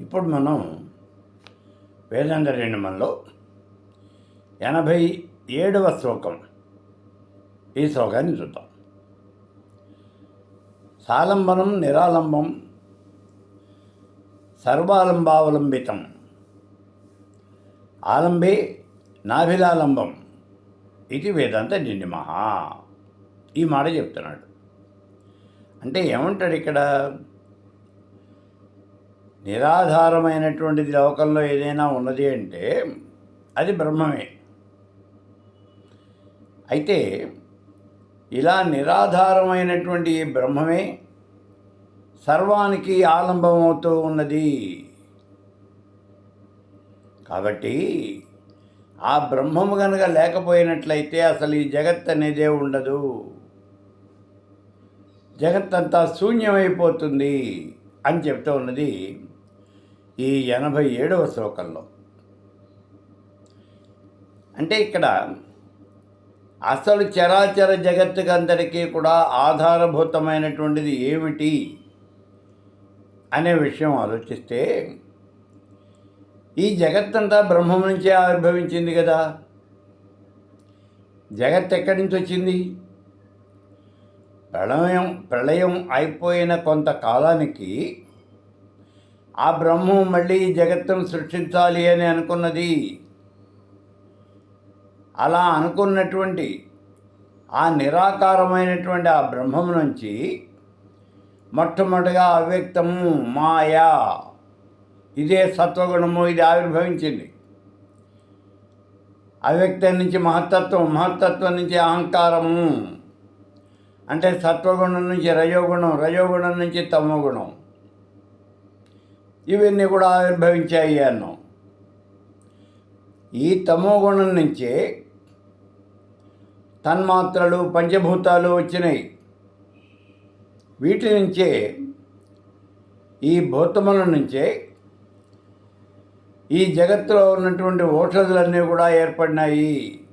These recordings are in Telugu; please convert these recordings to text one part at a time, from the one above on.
ఇప్పుడు మనం వేదాంతరణ్యమంలో ఎనభై ఏడవ శ్లోకం ఈ శ్లోకాన్ని చూద్దాం. సాలంబనం నిరాలంబం సర్వాలంబావలంబితం ఆలంబే నాభిలాలంబం ఇది వేదాంత నిర్ణిమహ ఈ మాట చెప్తున్నాడు. అంటే ఏమంటాడు ఇక్కడ? నిరాధారమైనటువంటిది లోకంలో ఏదైనా ఉన్నది అంటే అది బ్రహ్మమే. అయితే ఇలా నిరాధారమైనటువంటి ఈ బ్రహ్మమే సర్వానికి ఆలంబమవుతూ ఉన్నది. కాబట్టి ఆ బ్రహ్మము కనుక లేకపోయినట్లయితే అసలు ఈ జగత్ అనేదే ఉండదు. జగత్తంతా శూన్యమైపోతుంది అని చెప్తూ ఉన్నది ఈ ఎనభై ఏడవ శ్లోకంలో. అంటే ఇక్కడ అసలు చరాచర జగత్తుకందరికీ కూడా ఆధారభూతమైనటువంటిది ఏమిటి అనే విషయం ఆలోచిస్తే ఈ జగత్తంతా బ్రహ్మం నుంచే ఆవిర్భవించింది కదా. జగత్ ఎక్కడి నుంచి వచ్చింది? ప్రళయం ప్రళయం అయిపోయిన కొంతకాలానికి ఆ బ్రహ్మం మళ్ళీ జగత్తును సృష్టించాలి అని అనుకున్నది. అలా అనుకున్నటువంటి ఆ నిరాకారమైనటువంటి ఆ బ్రహ్మం నుంచి మొట్టమొదటిగా అవ్యక్తము మాయా. ఇదే సత్వగుణము ఇది ఆవిర్భవించింది. అవ్యక్తం నుంచి మహత్తత్వం మహత్తత్వం నుంచి అహంకారము. అంటే సత్వగుణం నుంచి రజోగుణం రజోగుణం నుంచి తమోగుణం. ఇవన్నీ కూడా ఆవిర్భవించాయి అన్నాం. ఈ తమో గుణం నుంచే తన్మాత్రలు పంచభూతాలు వచ్చినాయి. వీటి నుంచే ఈ భూతముల నుంచే ఈ జగత్తులో ఉన్నటువంటి ఔషధులన్నీ కూడా ఏర్పడినాయి.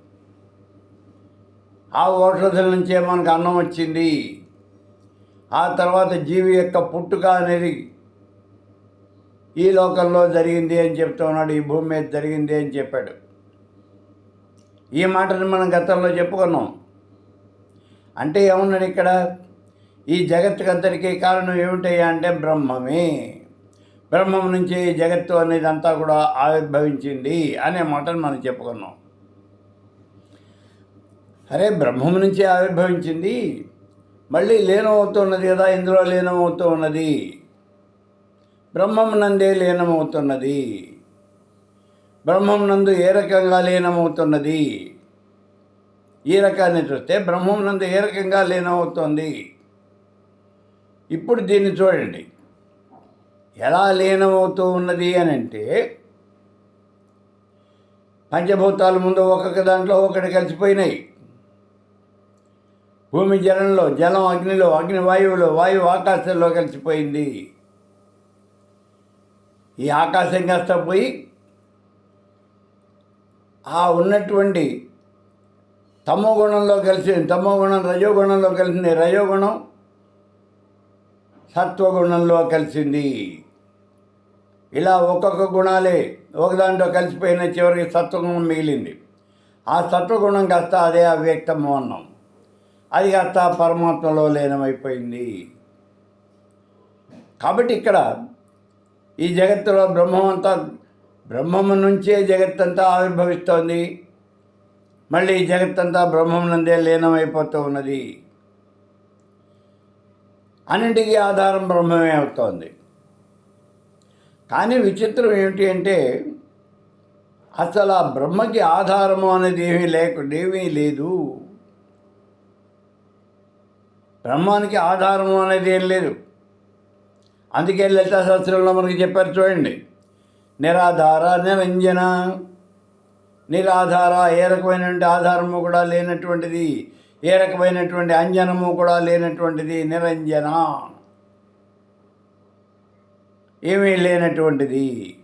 ఆ ఔషధుల నుంచే మనకు అన్నం వచ్చింది. ఆ తర్వాత జీవి యొక్క పుట్టుక అనేది ఈ లోకంలో జరిగింది అని చెప్తూ ఉన్నాడు ఈ భూమి మీద జరిగింది అని చెప్పాడు. ఈ మాటని మనం గతంలో చెప్పుకున్నాం. అంటే ఏమున్నాడు ఇక్కడ? ఈ జగత్తుకంతటికీ కారణం ఏమిటయ్యా అంటే బ్రహ్మమే. బ్రహ్మం నుంచి జగత్తు అనేది అంతా కూడా ఆవిర్భవించింది అనే మాటను మనం చెప్పుకున్నాం. అరే బ్రహ్మం నుంచి ఆవిర్భవించింది. మళ్ళీ లీనమవుతున్నది కదా ఇందులో లీనమవుతూ ఉన్నది బ్రహ్మం నందే లీనమవుతున్నది. బ్రహ్మం నందు ఏ రకంగా లీనమవుతున్నది? ఈ రకాన్ని చూస్తే బ్రహ్మం నందు ఏ రకంగా లీనమవుతుంది? ఇప్పుడు దీన్ని చూడండి. ఎలా లీనమవుతూ ఉన్నది అని అంటే పంచభూతాల ముందు ఒక్కొక్క దాంట్లో ఒకటి కలిసిపోయినాయి. భూమి జలంలో జలం అగ్నిలో అగ్ని వాయువులో వాయువు ఆకాశంలో కలిసిపోయింది. ఈ ఆకాశం కాస్త పోయి ఆ ఉన్నటువంటి తమో గుణంలో కలిసి తమో గుణం రజోగుణంలో కలిసింది. రజోగుణం సత్వగుణంలో కలిసింది. ఇలా ఒక్కొక్క గుణాలే ఒకదాంట్లో కలిసిపోయిన చివరికి సత్వగుణం మిగిలింది. ఆ సత్వగుణం కాస్త అదే అవ్యక్తము అన్నాం. అది కాస్త పరమాత్మలో లీనమైపోయింది. కాబట్టి ఇక్కడ ఈ జగత్తులో బ్రహ్మం అంతా బ్రహ్మము నుంచే జగత్తంతా ఆవిర్భవిస్తోంది. మళ్ళీ ఈ జగత్తంతా బ్రహ్మం నందే లీనమైపోతూ ఉన్నది అన్నింటికీ ఆధారం బ్రహ్మమే అవుతోంది. కానీ విచిత్రం ఏమిటి అంటే అసలు ఆ బ్రహ్మకి ఆధారము అనేది ఏమీ లేకుండా ఏమీ లేదు. బ్రహ్మానికి ఆధారము అనేది ఏం లేదు. అందుకే లలితాశాస్త్రంలో మనకి చెప్పారు చూడండి. నిరాధార నిరంజన. నిరాధార ఏ రకమైనటువంటి ఆధారము కూడా లేనటువంటిది ఏ రకమైనటువంటి అంజనము కూడా లేనటువంటిది నిరంజన. ఏమీ లేనటువంటిది.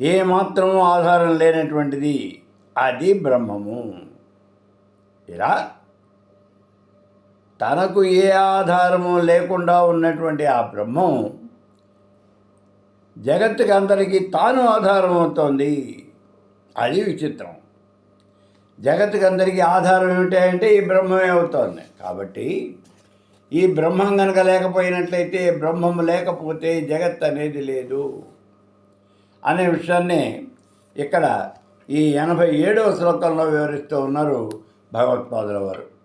ఏ మాత్రము ఆధారం లేనటువంటిది అది బ్రహ్మము. ఇలా తనకు ఏ ఆధారము లేకుండా ఉన్నటువంటి ఆ బ్రహ్మం జగత్తుకి అందరికీ తాను ఆధారం అవుతోంది అది విచిత్రం. జగత్తుకి అందరికీ ఆధారం ఏమిటంటే ఈ బ్రహ్మమే అవుతోంది. కాబట్టి ఈ బ్రహ్మం కనుక లేకపోయినట్లయితే బ్రహ్మము లేకపోతే జగత్ అనేది లేదు. అనే విషయాన్ని ఇక్కడ ఈ ఎనభై ఏడవ శ్లోకంలో వివరిస్తూ ఉన్నారు భగవత్పాదుల వారు.